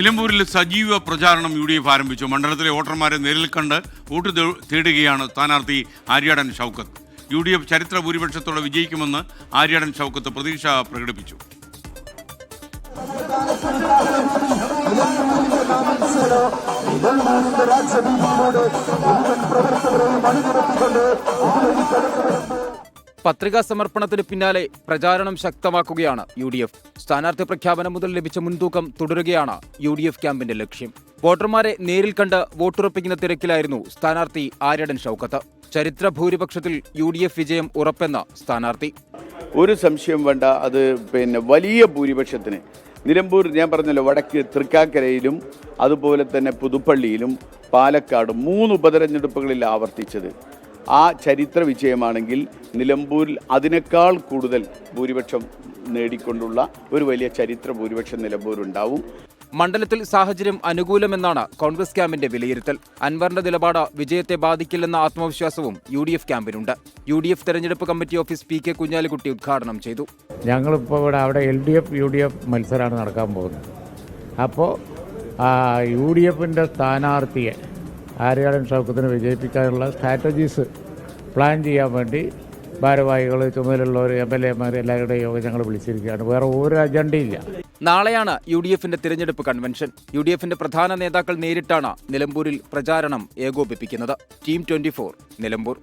നിലമ്പൂരിൽ സജീവ പ്രചാരണം യു ഡി എഫ് ആരംഭിച്ചു. മണ്ഡലത്തിലെ വോട്ടർമാരെ നേരിൽ കണ്ട് വോട്ട് തേടുകയാണ് സ്ഥാനാർത്ഥി Aryadan Shoukath. U D F ചരിത്ര ഭൂരിപക്ഷത്തോടെ വിജയിക്കുമെന്ന് ആര്യാടൻ ഷൗക്കത്ത് പ്രതീക്ഷ പ്രകടിപ്പിച്ചു. പത്രികാ സമർപ്പണത്തിന് പിന്നാലെ പ്രചാരണം ശക്തമാക്കുകയാണ് യു ഡി എഫ് സ്ഥാനാർത്ഥി പ്രഖ്യാപനം മുതൽ ലഭിച്ച മുൻതൂക്കം തുടരുകയാണ് യു ഡി എഫ് ക്യാമ്പിന്റെ ലക്ഷ്യം. വോട്ടർമാരെ നേരിൽ കണ്ട് വോട്ടുറപ്പിക്കുന്ന തിരക്കിലായിരുന്നു സ്ഥാനാർത്ഥി ആര്യടൻ ഷൗക്കത്ത്. ചരിത്ര ഭൂരിപക്ഷത്തിൽ യു ഡി എഫ് വിജയം ഉറപ്പെന്ന സ്ഥാനാർത്ഥി. ഒരു സംശയം വേണ്ട അത് പിന്നെ വലിയ ഭൂരിപക്ഷത്തിന്. നിലമ്പൂർ ഞാൻ പറഞ്ഞല്ലോ വടക്ക് തൃക്കാക്കരയിലും അതുപോലെ തന്നെ പുതുപ്പള്ളിയിലും പാലക്കാടും മൂന്ന് ഉപതെരഞ്ഞെടുപ്പുകളിൽ ആവർത്തിച്ചത്. ആ ചരിത്ര വിജയമാണെങ്കിൽ നിലമ്പൂരിൽ അതിനേക്കാൾ കൂടുതൽ ഭൂരിപക്ഷം നേടിക്കൊണ്ടുള്ള ഒരു വലിയ ചരിത്ര ഭൂരിപക്ഷം നിലമ്പൂരുണ്ടാവും. മണ്ഡലത്തിൽ സാഹചര്യം അനുകൂലമെന്നാണ് കോൺഗ്രസ് ക്യാമ്പിന്റെ വിലയിരുത്തൽ. അൻവറിന്റെ നിലപാട് വിജയത്തെ ബാധിക്കില്ലെന്ന ആത്മവിശ്വാസവും യു ഡി എഫ് ക്യാമ്പിനുണ്ട്. യു ഡി എഫ് തെരഞ്ഞെടുപ്പ് committee office P K Kunhalikutty ഉദ്ഘാടനം ചെയ്തു. ഞങ്ങളിപ്പോൾ ഇവിടെ അവിടെ L D F U D F മത്സരമാണ് നടക്കാൻ പോകുന്നത്. അപ്പോൾ യു ഡി എഫിന്റെ സ്ഥാനാർത്ഥിയെ ആര്യാടൻ ഷൗക്കത്തിന് വിജയിപ്പിക്കാനുള്ള സ്ട്രാറ്റജീസ് പ്ലാൻ ചെയ്യാൻ വേണ്ടി ഭാരവാഹികൾ ചുമതലയുള്ളവർ എം എൽ എമാർ എല്ലാവരുടെയും യോഗം ഞങ്ങൾ വിളിച്ചിരിക്കുകയാണ്. വേറെ ഒരു അജണ്ടയില്ല. നാളെയാണ് യു ഡി എഫിന്റെ തിരഞ്ഞെടുപ്പ് കൺവെൻഷൻ. യു ഡി എഫിന്റെ പ്രധാന നേതാക്കൾ നേരിട്ടാണ് നിലമ്പൂരിൽ പ്രചാരണം ഏകോപിപ്പിക്കുന്നത്. Team twenty four Nilambur